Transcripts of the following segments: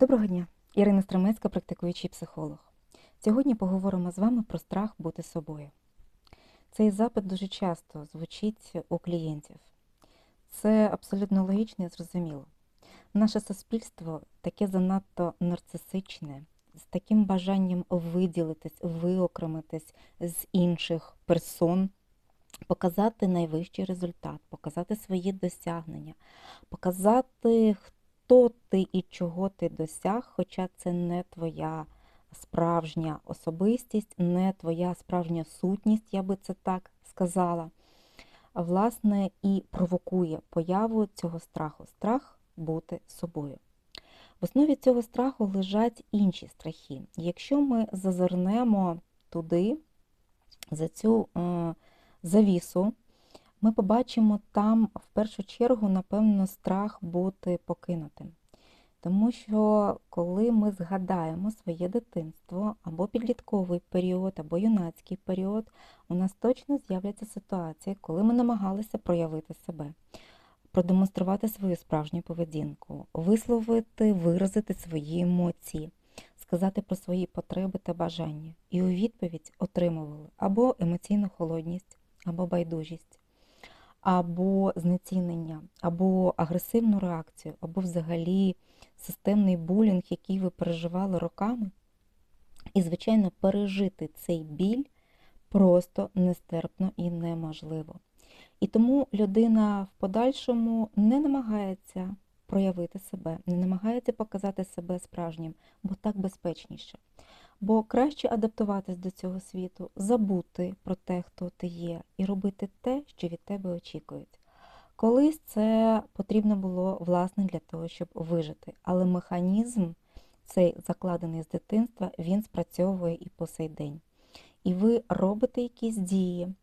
Доброго дня, Ірина Стремецька, практикуючий психолог. Сьогодні поговоримо з вами про страх бути собою. Цей запит дуже часто звучить у клієнтів. Це абсолютно логічно і зрозуміло. Наше суспільство таке занадто нарцисичне, з таким бажанням виділитись, виокремитись з інших персон, показати найвищий результат, показати свої досягнення, показати, хто ти і чого ти досяг, хоча це не твоя справжня особистість, не твоя справжня сутність, я би це так сказала. Власне, і провокує появу цього страху страх бути собою. В основі цього страху лежать інші страхи. Якщо ми зазирнемо туди, за цю е, завісу, ми побачимо там в першу чергу, напевно, страх бути покинутим. Тому що коли ми згадаємо своє дитинство або підлітковий період, або юнацький період, у нас точно з'являться ситуації, коли ми намагалися проявити себе, продемонструвати свою справжню поведінку, висловити, виразити свої емоції, сказати про свої потреби та бажання. І у відповідь отримували або емоційну холодність, або байдужість, або знецінення, або агресивну реакцію, або взагалі системний булінг, який ви переживали роками. І, звичайно, пережити цей біль просто нестерпно і неможливо. І тому людина в подальшому не намагається проявити себе, не намагається показати себе справжнім, бо так безпечніше. Бо краще адаптуватись до цього світу, забути про те, хто ти є, і робити те, що від тебе очікують. Колись це потрібно було власне для того, щоб вижити. Але механізм, цей закладений з дитинства, він спрацьовує і по сей день. І ви робите якісь дії,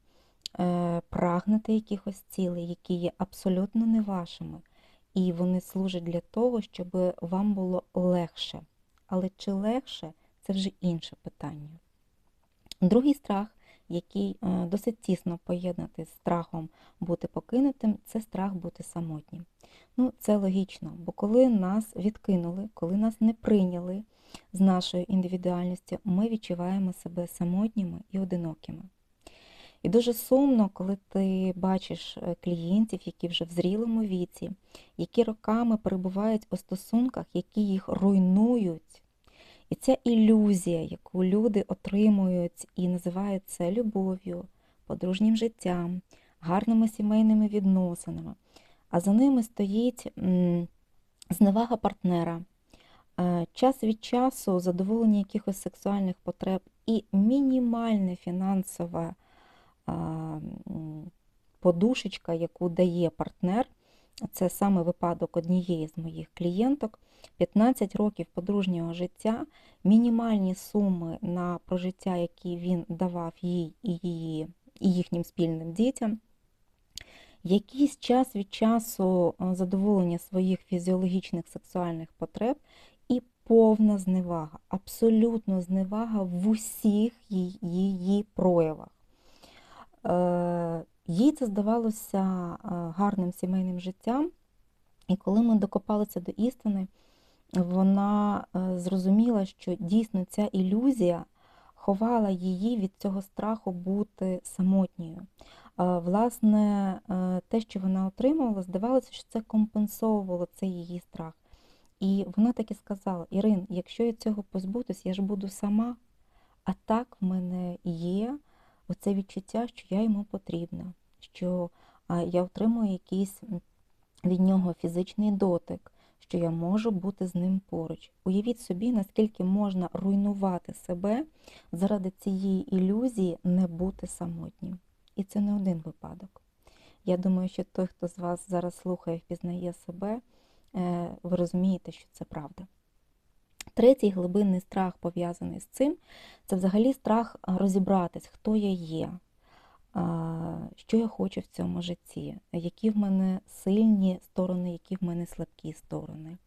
е, прагнете якихось цілей, які є абсолютно не вашими. І вони служать для того, щоб вам було легше. Але чи легше це вже інше питання. Другий страх, який е, досить тісно поєднати з страхом бути покинутим, це страх бути самотнім. Ну, це логічно, бо коли нас відкинули, коли нас не прийняли з нашою індивідуальністю, ми відчуваємо себе самотніми і одинокими. І дуже сумно, коли ти бачиш е, клієнтів, які вже в зрілому віці, які роками перебувають у стосунках, які їх руйнують. І ця ілюзія, яку люди отримують і називають це любов'ю, подружнім життям, гарними сімейними відносинами, а за ними стоїть зневага партнера, е, час від часу задоволення якихось сексуальних потреб і мінімальна фінансова подушечка, яку дає партнер. Це саме випадок однієї з моїх клієнток. 15 років подружнього життя, мінімальні суми на прожиття, які він давав їй і її, і їхнім спільним дітям. Якийсь час від часу задоволення своїх фізіологічних сексуальних потреб і повна зневага, абсолютно зневага в усіх її проявах. Е, їй це здавалося гарним сімейним життям, і коли ми докопалися до істини, вона е, зрозуміла, що дійсно ця ілюзія ховала її від цього страху бути самотньою. Власне, е, те, що вона отримувала, здавалося, що це компенсовувало цей її страх. І вона так і сказала: Ірин, якщо я цього позбутись, я ж буду сама, а так в мене є оце відчуття, що я йому потрібна, що я отримую якийсь від нього фізичний дотик, що я можу бути з ним поруч. Уявіть собі, наскільки можна руйнувати себе заради цієї ілюзії не бути самотнім. І це не один випадок. Я думаю, що той, хто з вас зараз слухає, впізнає себе, е, ви розумієте, що це правда. Третій глибинний страх пов'язаний з цим це взагалі страх розібратись, хто я є, що я хочу в цьому житті, які в мене сильні сторони, які в мене слабкі сторони,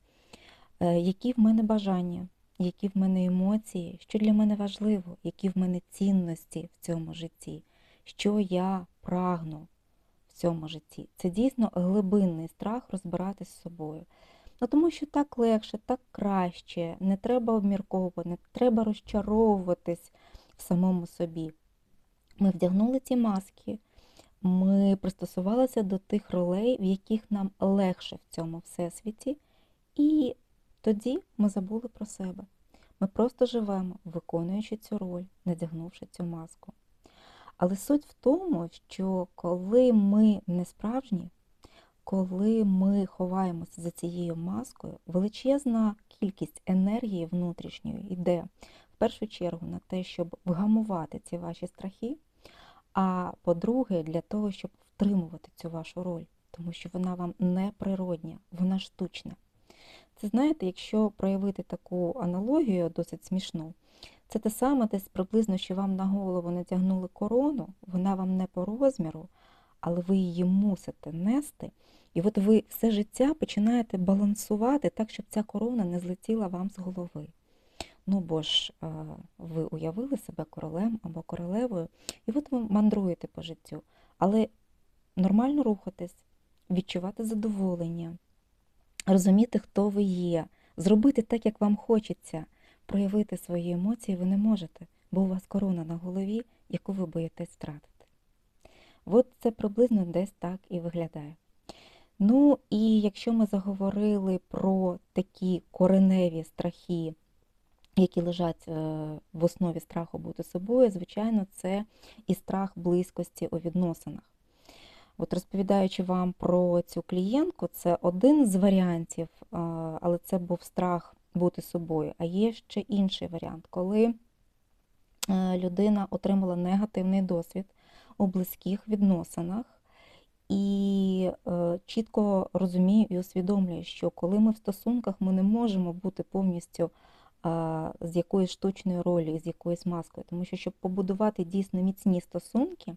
е, які в мене бажання, які в мене емоції, що для мене важливо, які в мене цінності в цьому житті, що я прагну в цьому житті. Це дійсно глибинний страх розбиратись з собою. Ну тому що так легше, так краще, не треба обмірковувати, не треба розчаровуватись в самому собі. Ми вдягнули ці маски, ми пристосувалися до тих ролей, в яких нам легше в цьому всесвіті, і тоді ми забули про себе. Ми просто живемо, виконуючи цю роль, надягнувши цю маску. Але суть в тому, що коли ми не справжні, коли ми ховаємося за цією маскою, величезна кількість енергії внутрішньої йде в першу чергу на те, щоб вгамувати ці ваші страхи, а по-друге, для того, щоб втримувати цю вашу роль, тому що вона вам не природня, вона штучна. Це знаєте, якщо проявити таку аналогію досить смішну, це те саме десь приблизно, що вам на голову натягнули корону, вона вам не по розміру, але ви її мусите нести. І от ви все життя починаєте балансувати так, щоб ця корона не злетіла вам з голови. Ну бо ж ви уявили себе королем або королевою, і от ви мандруєте по життю. Але нормально рухатись, відчувати задоволення, розуміти, хто ви є, зробити так, як вам хочеться, проявити свої емоції ви не можете, бо у вас корона на голові, яку ви боїтесь втратити. От це приблизно десь так і виглядає. Ну і якщо ми заговорили про такі кореневі страхи, які лежать е, в основі страху бути собою, звичайно, це і страх близькості у відносинах. От розповідаючи вам про цю клієнтку, це один з варіантів, але це був страх бути собою. А є ще інший варіант, коли е, людина отримала негативний досвід у близьких відносинах і е, чітко розуміє і усвідомлює, що коли ми в стосунках, ми не можемо бути повністю з якоїсь штучної ролі, з якоюсь маскою, тому що щоб побудувати дійсно міцні стосунки.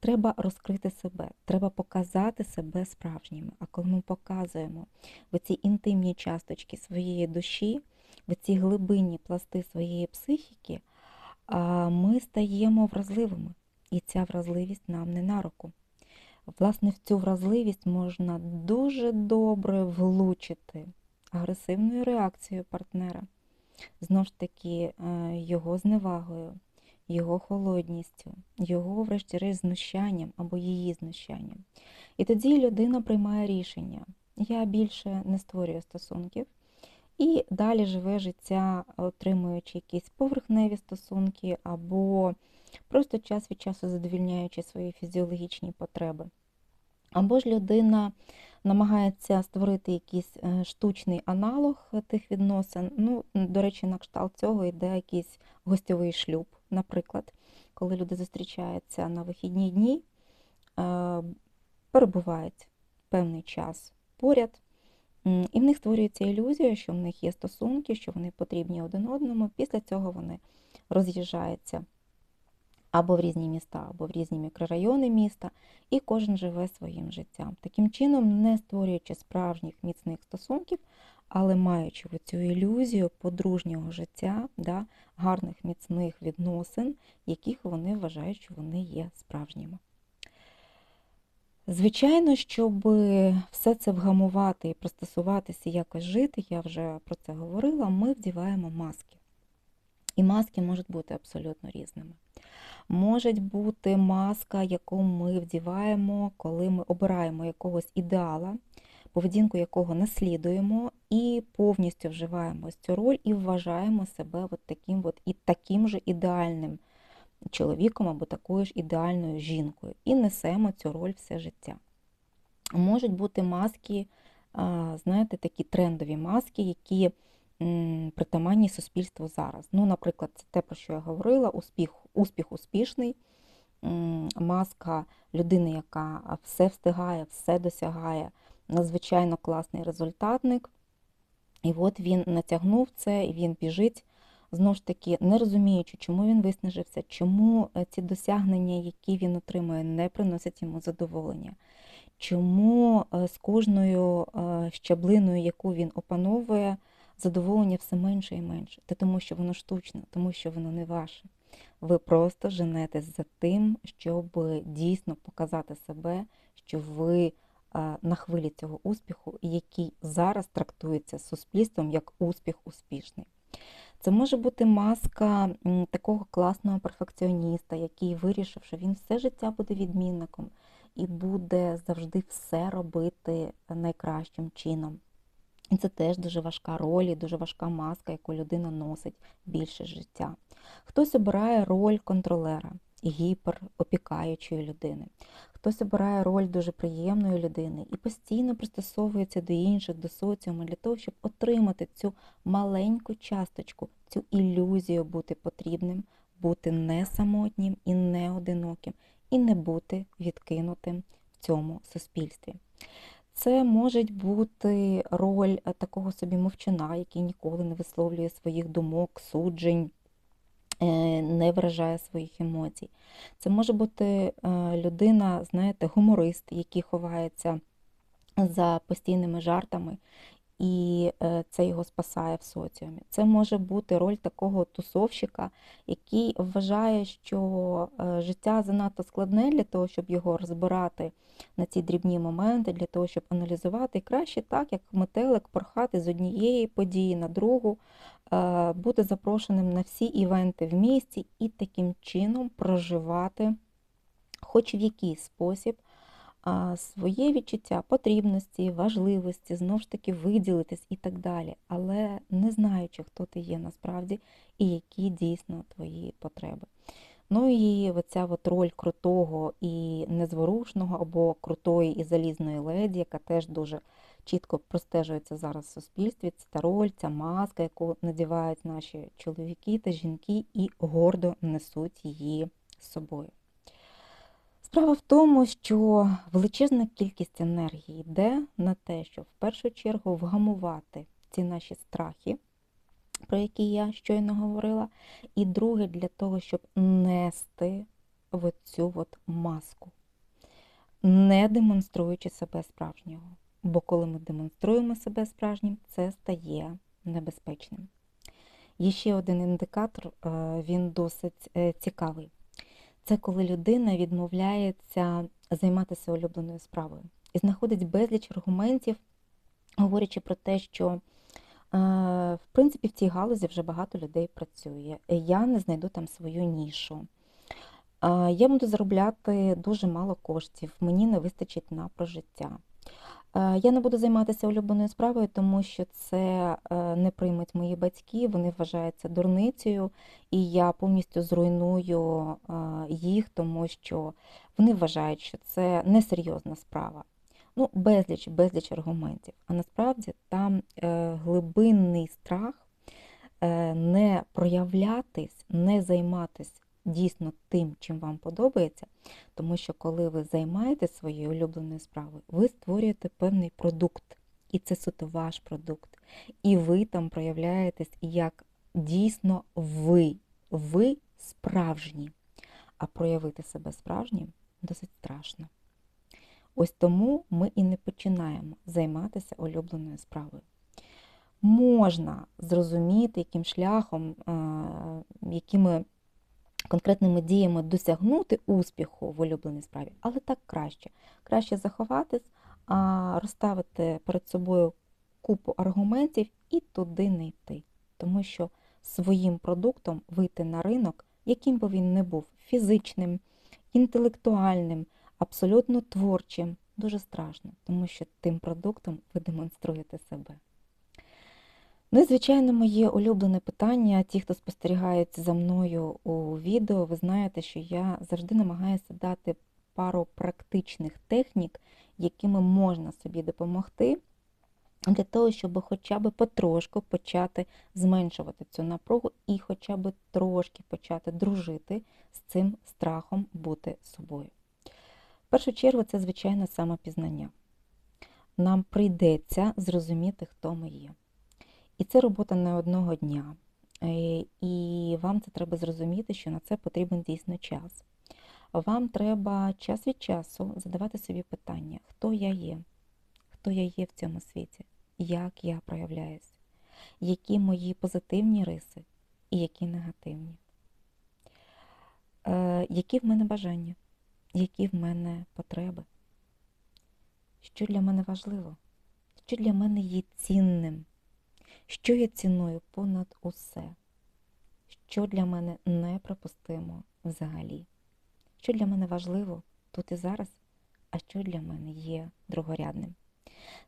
Треба розкрити себе, треба показати себе справжніми. А коли ми показуємо в ці інтимні часточки своєї душі, в ці глибинні пласти своєї психіки, ми стаємо вразливими. І ця вразливість нам не на руку. Власне, в цю вразливість можна дуже добре влучити агресивною реакцією партнера, знову ж таки, е, його зневагою його холодністю, його, врешті-решт, знущанням або її знущанням. І тоді людина приймає рішення: я більше не створюю стосунків. І далі живе життя, отримуючи якісь поверхневі стосунки, або просто час від часу задовільняючи свої фізіологічні потреби. Або ж людина намагається створити якийсь е, штучний аналог тих відносин. Ну, До речі, на кшталт цього йде якийсь гостьовий шлюб, наприклад, коли люди зустрічаються на вихідні дні, е, перебувають певний час поряд, і в них створюється ілюзія, що в них є стосунки, що вони потрібні один одному. Після цього вони роз'їжджаються або в різні міста, або в різні мікрорайони міста, і кожен живе своїм життям. Таким чином, не створюючи справжніх міцних стосунків, але маючи цю ілюзію подружнього життя, да, гарних міцних відносин, яких вони вважають, що вони є справжніми. Звичайно, щоб все це вгамувати і пристосуватися, якось жити, я вже про це говорила, ми вдіваємо маски. І маски можуть бути абсолютно різними. Може бути маска, яку ми вдіваємо, коли ми обираємо якогось ідеала, поведінку якого наслідуємо, і повністю вживаємо цю роль і вважаємо себе от таким от, і таким же ідеальним чоловіком або такою ж ідеальною жінкою. І несемо цю роль все життя. Можуть бути маски, знаєте, такі трендові маски, які притаманні суспільству зараз. Ну, Наприклад, це те, про що я говорила, успіх, успіх успішний, маска людини, яка все встигає, все досягає, надзвичайно класний результатник. І от він натягнув це, і він біжить, знову ж таки, не розуміючи, чому він виснажився, чому е, ці досягнення, які він отримує, не приносять йому задоволення. Чому е, з кожною е, щаблиною, яку він опановує, задоволення все менше і менше. Та тому, що воно штучне, тому що воно не ваше. Ви просто женетесь за тим, щоб дійсно показати себе, що ви на хвилі цього успіху, який зараз трактується суспільством як успіх успішний. Це може бути маска такого класного перфекціоніста, який вирішив, що він все життя буде відмінником і буде завжди все робити найкращим чином. І це теж дуже важка роль, і дуже важка маска, яку людина носить більше життя. Хтось обирає роль контролера, гіперопікаючої людини. Хтось обирає роль дуже приємної людини і постійно пристосовується до інших, до соціуму для того, щоб отримати цю маленьку часточку, цю ілюзію бути потрібним, бути не самотнім і не одиноким, і не бути відкинутим в цьому суспільстві. Це може бути роль е, такого собі мовчана, який ніколи не висловлює своїх думок, суджень, не вражає своїх емоцій. Це може бути е, людина, знаєте, гуморист, який ховається за постійними жартами, і е, це його спасає в соціумі. Це може бути роль такого тусовщика, який вважає, що е, життя занадто складне для того, щоб його розбирати на ці дрібні моменти, для того, щоб аналізувати. І краще так, як метелик, порхати з однієї події на другу, е, бути запрошеним на всі івенти в місті і таким чином проживати, хоч в якийсь спосіб, своє відчуття потрібності, важливості, знову ж таки виділитись і так далі, але не знаючи, хто ти є насправді і які дійсно твої потреби. Ну і оця от роль крутого і незворушного, або крутої і залізної леді, яка теж дуже чітко простежується зараз в суспільстві. Це та роль, ця маска, яку надівають наші чоловіки та жінки, і гордо несуть її з собою. Справа в тому, що величезна кількість енергії йде на те, щоб в першу чергу вгамувати ці наші страхи, про які я щойно говорила, і друге для того, щоб нести в цю от маску, не демонструючи себе справжнього. Бо коли ми демонструємо себе справжнім, це стає небезпечним. Є ще один індикатор, е, він досить е, цікавий це коли людина відмовляється займатися улюбленою справою і знаходить безліч аргументів, говорячи про те, що е, в принципі в цій галузі вже багато людей працює. Я не знайду там свою нішу. Е, я буду заробляти дуже мало коштів, мені не вистачить на прожиття. Е, я не буду займатися улюбленою справою, тому що це е, не приймуть мої батьки, вони вважаються дурницею, і я повністю зруйную е, їх, тому що вони вважають, що це несерйозна справа. Ну, безліч, безліч аргументів. А насправді там глибинний страх не проявлятись, не займатися дійсно тим, чим вам подобається, тому що коли ви займаєтесь своєю улюбленою справою, ви створюєте певний продукт, і це суто ваш продукт. І ви там проявляєтесь як дійсно ви, ви справжні. А проявити себе справжнім досить страшно. Ось тому ми і не починаємо займатися улюбленою справою. Можна зрозуміти, яким шляхом, якими конкретними діями досягнути успіху в улюбленій справі, але так краще. Краще заховатись, а розставити перед собою купу аргументів і туди не йти. Тому що своїм продуктом вийти на ринок, яким би він не був фізичним, інтелектуальним, абсолютно творчим, дуже страшно, тому що тим продуктом ви демонструєте себе. Ну і, звичайно, моє улюблене питання. Ті, хто спостерігають за мною у відео, ви знаєте, що я завжди намагаюся дати пару практичних технік, якими можна собі допомогти, для того, щоб хоча б потрошку почати зменшувати цю напругу і хоча б трошки почати дружити з цим страхом бути собою. В першу чергу, це, звичайно, самопізнання. Нам прийдеться зрозуміти, хто ми є. І це робота не одного дня. Е, і вам це треба зрозуміти, що на це потрібен дійсно час. Вам треба час від часу задавати собі питання, хто я є, хто я є в цьому світі, як я проявляюсь, які мої позитивні риси і які негативні, е, які в мене бажання, які в мене потреби. що для мене важливо, що для мене є цінним, що я ціную понад усе, що для мене неприпустимо взагалі, що для мене важливо тут і зараз, а що для мене є другорядним.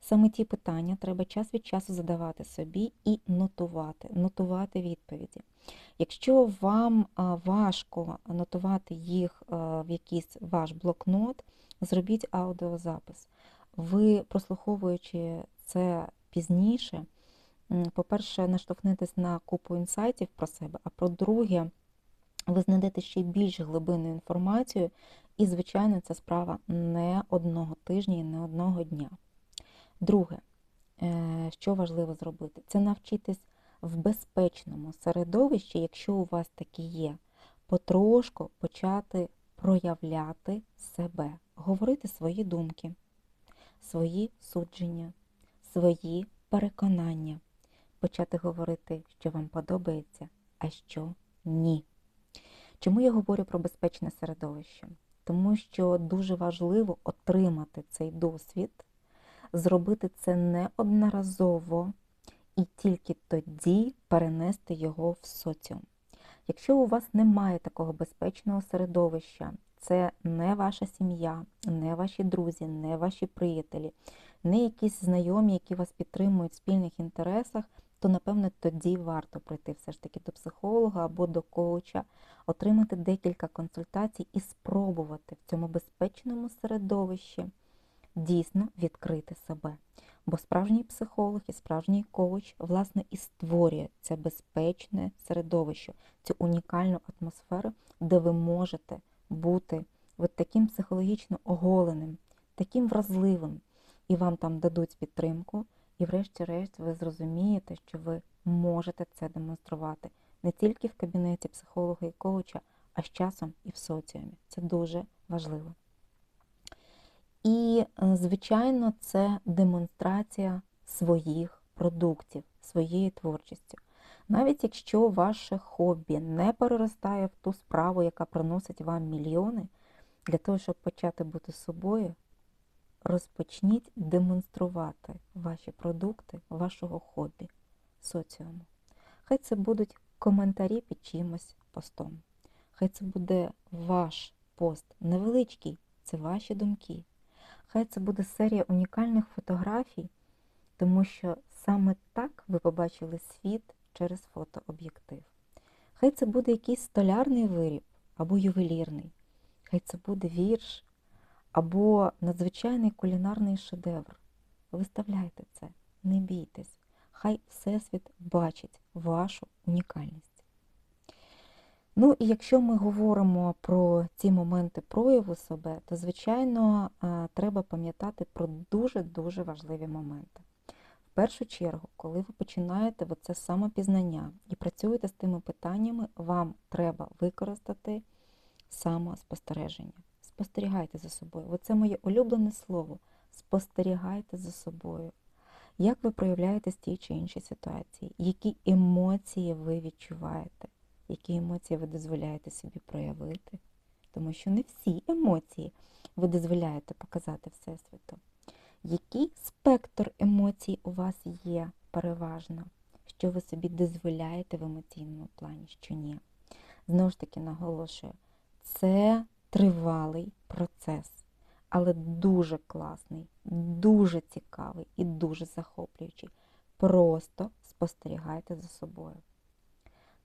Саме ті питання треба час від часу задавати собі і нотувати, нотувати відповіді. Якщо вам важко нотувати їх в якийсь ваш блокнот, зробіть аудіозапис. Ви, прослуховуючи це пізніше, по-перше, наштовхнетесь на купу інсайтів про себе, а по-друге, ви знайдете ще більш глибинну інформацію, і, звичайно, це справа не одного тижня і не одного дня. Друге, е, що важливо зробити, це навчитись в безпечному середовищі, якщо у вас таке є, потрошку почати проявляти себе, говорити свої думки, свої судження, свої переконання, почати говорити, що вам подобається, а що ні. Чому я говорю про безпечне середовище? Тому що дуже важливо отримати цей досвід зробити це неодноразово і тільки тоді перенести його в соціум. Якщо у вас немає такого безпечного середовища, це не ваша сім'я, не ваші друзі, не ваші приятелі, не якісь знайомі, які вас підтримують в спільних інтересах, то, напевне, тоді варто прийти все ж таки до психолога або до коуча, отримати декілька консультацій і спробувати в цьому безпечному середовищі дійсно відкрити себе. Бо справжній психолог і справжній коуч, власне, і створює це безпечне середовище, цю унікальну атмосферу, де ви можете бути от таким психологічно оголеним, таким вразливим, і вам там дадуть підтримку, і, врешті-решт, ви зрозумієте, що ви можете це демонструвати не тільки в кабінеті психолога і коуча, а з часом і в соціумі. Це дуже важливо. І, е, звичайно, це демонстрація своїх продуктів, своєї творчості. Навіть якщо ваше хобі не переростає в ту справу, яка приносить вам мільйони, для того, щоб почати бути собою, розпочніть демонструвати ваші продукти, вашого хобі, соціуму. Хай це будуть коментарі під чимось постом. Хай це буде ваш пост невеличкий, це ваші думки. Хай це буде серія унікальних фотографій, тому що саме так ви побачили світ через фотооб'єктив. Хай це буде якийсь столярний виріб або ювелірний, хай це буде вірш або надзвичайний кулінарний шедевр. Виставляйте це, не бійтесь, хай Всесвіт бачить вашу унікальність. Ну і якщо ми говоримо про ці моменти прояву себе, то, звичайно, треба пам'ятати про дуже-дуже важливі моменти. В першу чергу, коли ви починаєте це самопізнання і працюєте з тими питаннями, вам треба використати самоспостереження. Спостерігайте за собою. Оце моє улюблене слово. Спостерігайте за собою. Як ви проявляєтесь в тій чи іншій ситуації, які емоції ви відчуваєте? які емоції ви дозволяєте собі проявити, тому що не всі емоції ви дозволяєте показати Всесвіту. Який спектр емоцій у вас є переважно, що ви собі дозволяєте в емоційному плані, що ні? Знову ж таки, наголошую, це тривалий процес, але дуже класний, дуже цікавий і дуже захоплюючий. Просто спостерігайте за собою.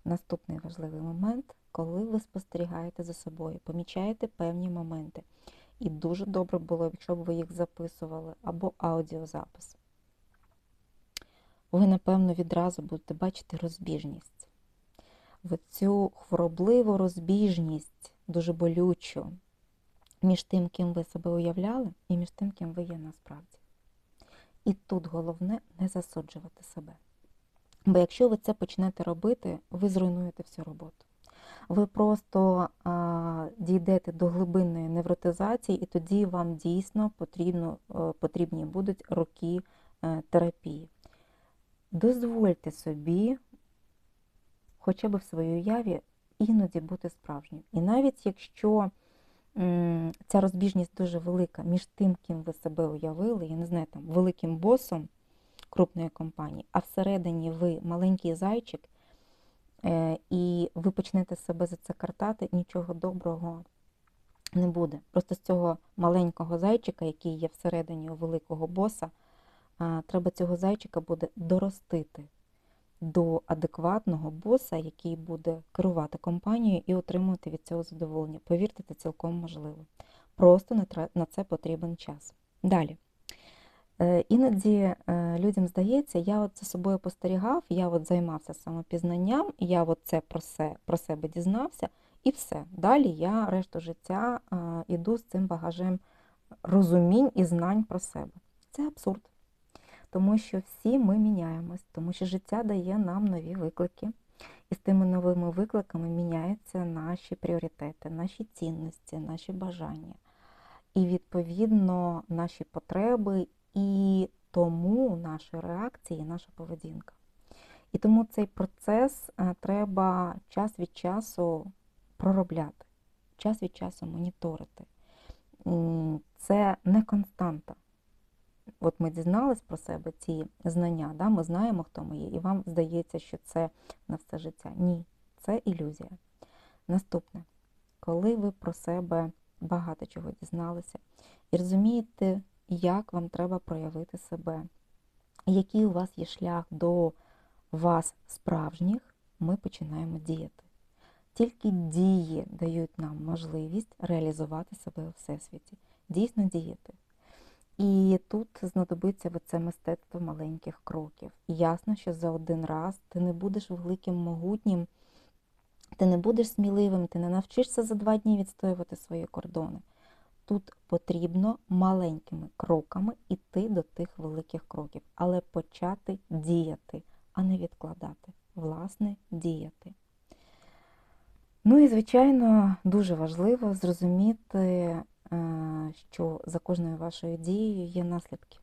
Наступний важливий момент, коли ви спостерігаєте за собою, помічаєте певні моменти. І дуже добре було, якщо б ви їх записували, або аудіозапис. Ви, напевно, відразу будете бачити розбіжність. Цю хворобливу розбіжність, дуже болючу, між тим, ким ви себе уявляли, і між тим, ким ви є насправді. І тут головне не засуджувати себе. Бо якщо ви це почнете робити, ви зруйнуєте всю роботу. Ви просто а, дійдете до глибинної невротизації, і тоді вам дійсно потрібно, е, потрібні будуть роки е, терапії. Дозвольте собі, хоча б в своїй уяві, іноді бути справжнім. І навіть якщо ця розбіжність дуже велика між тим, ким ви себе уявили, я не знаю, там, великим босом крупної компанії, а всередині ви маленький зайчик, е, і ви почнете себе за це картати, нічого доброго не буде. Просто з цього маленького зайчика, який є всередині у великого боса, треба цього зайчика буде доростити до адекватного боса, який буде керувати компанією і отримувати від цього задоволення. Повірте, це цілком можливо. Просто на це потрібен час. Далі. Е, Іноді е, людям здається, я от за собою спостерігав, я от займався самопізнанням, я от це про, се, про себе дізнався, і все. Далі я решту життя е, іду з цим багажем розумінь і знань про себе. Це абсурд. Тому що всі ми міняємось, тому що життя дає нам нові виклики. І з тими новими викликами міняються наші пріоритети, наші цінності, наші бажання. І, відповідно, наші потреби, і тому наші реакції, наша поведінка. І тому цей процес е, треба час від часу проробляти, час від часу моніторити. Це не константа. От ми дізнались про себе ці знання, да? ми знаємо, хто ми є, і вам здається, що це на все життя. Ні, це ілюзія. Наступне, коли ви про себе багато чого дізналися і розумієте, як вам треба проявити себе, який у вас є шлях до вас справжніх, ми починаємо діяти. Тільки дії дають нам можливість реалізувати себе у всесвіті, дійсно діяти. І тут знадобиться це мистецтво маленьких кроків. Ясно, що за один раз ти не будеш великим, могутнім, ти не будеш сміливим, ти не навчишся за два дні відстоювати свої кордони. Тут потрібно маленькими кроками йти до тих великих кроків, але почати діяти, а не відкладати. Власне, діяти. Ну і, звичайно, дуже важливо зрозуміти, що за кожною вашою дією є наслідки.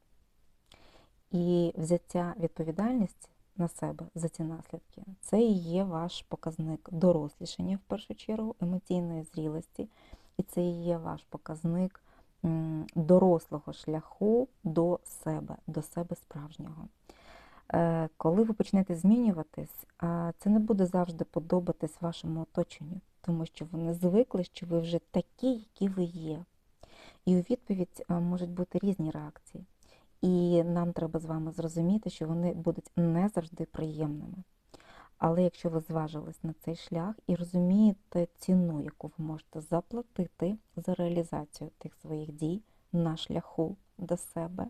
І взяття відповідальності на себе за ці наслідки це і є ваш показник дорослішання, в першу чергу, емоційної зрілості, і це і є ваш показник дорослого шляху до себе, до себе справжнього. Е, Коли ви почнете змінюватись, це не буде завжди подобатись вашому оточенню, тому що вони звикли, що ви вже такі, які ви є. І у відповідь можуть бути різні реакції. І нам треба з вами зрозуміти, що вони будуть не завжди приємними. Але якщо ви зважились на цей шлях і розумієте ціну, яку ви можете заплатити за реалізацію тих своїх дій на шляху до себе,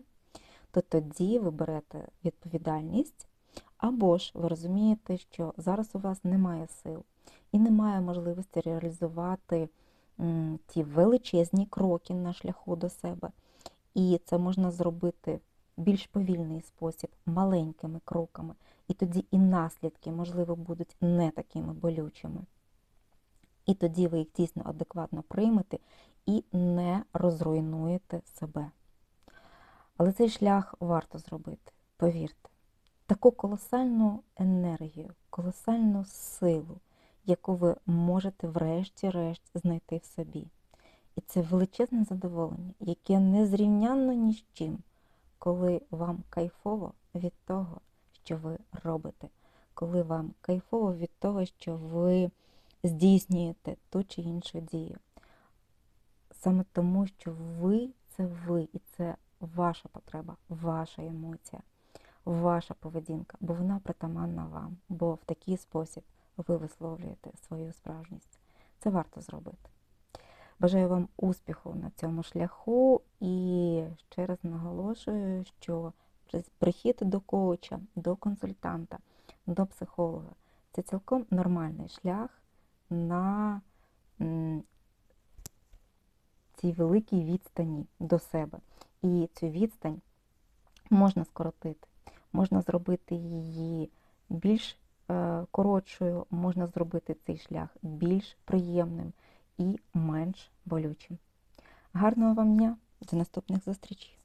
то тоді ви берете відповідальність, або ж ви розумієте, що зараз у вас немає сил і немає можливості реалізувати ті величезні кроки на шляху до себе. І це можна зробити в більш повільний спосіб, маленькими кроками. І тоді і наслідки, можливо, будуть не такими болючими. І тоді ви їх дійсно адекватно приймете і не розруйнуєте себе. Але цей шлях варто зробити, повірте. Таку колосальну енергію, колосальну силу, яку ви можете врешті-решт знайти в собі. І це величезне задоволення, яке незрівнянно ні з чим, коли вам кайфово від того, що ви робите, коли вам кайфово від того, що ви здійснюєте ту чи іншу дію. Саме тому, що ви це ви, і це ваша потреба, ваша емоція, ваша поведінка, бо вона притаманна вам, бо в такий спосіб ви висловлюєте свою справжність. Це варто зробити. Бажаю вам успіху на цьому шляху і ще раз наголошую, що прихід до коуча, до консультанта, до психолога це цілком нормальний шлях на цій великій відстані до себе. І цю відстань можна скоротити, можна зробити її більш коротшою, можна зробити цей шлях більш приємним і менш болючим. Гарного вам дня! До наступних зустрічей!